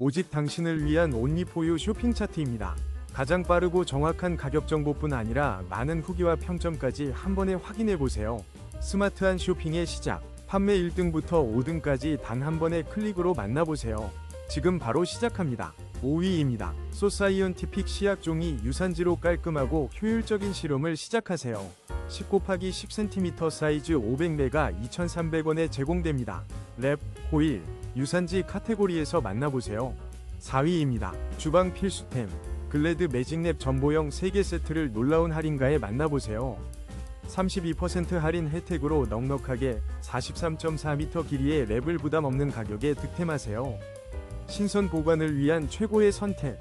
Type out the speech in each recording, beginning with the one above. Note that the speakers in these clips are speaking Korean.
오직 당신을 위한 온리포유 쇼핑 차트입니다. 가장 빠르고 정확한 가격 정보뿐 아니라 많은 후기와 평점까지 한 번에 확인해 보세요. 스마트한 쇼핑의 시작. 판매 1등부터 5등까지 단 한 번의 클릭으로 만나보세요. 지금 바로 시작합니다. 5위입니다. 소사이언티픽 시약 종이 유산지로 깔끔하고 효율적인 실험을 시작하세요. 10 곱하기 10cm 사이즈 500메가 2,300원에 제공됩니다. 랩, 호일, 유산지 카테고리에서 만나보세요. 4위입니다. 주방 필수템, 글래드 매직랩 전보형 3개 세트를 놀라운 할인가에 만나보세요. 32% 할인 혜택으로 넉넉하게 43.4m 길이의 랩을 부담 없는 가격에 득템하세요. 신선 보관을 위한 최고의 선택.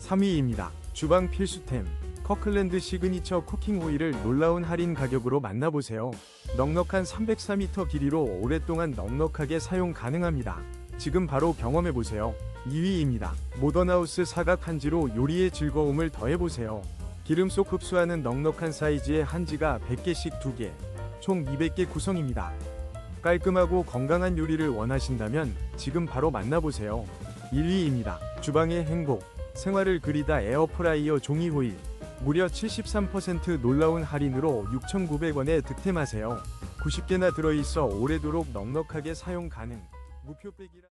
3위입니다. 주방 필수템. 커클랜드 시그니처 쿠킹 오일을 놀라운 할인 가격으로 만나보세요. 넉넉한 304m 길이로 오랫동안 넉넉하게 사용 가능합니다. 지금 바로 경험해보세요. 2위입니다. 모던하우스 사각 한지로 요리의 즐거움을 더해보세요. 기름 속 흡수하는 넉넉한 사이즈의 한지가 100개씩 2개, 총 200개 구성입니다. 깔끔하고 건강한 요리를 원하신다면 지금 바로 만나보세요. 1위입니다. 주방의 행복, 생활을 그리다 에어프라이어 종이 호일. 무려 73% 놀라운 할인으로 6,900원에 득템하세요. 90개나 들어있어 오래도록 넉넉하게 사용 가능. 무표 빼기라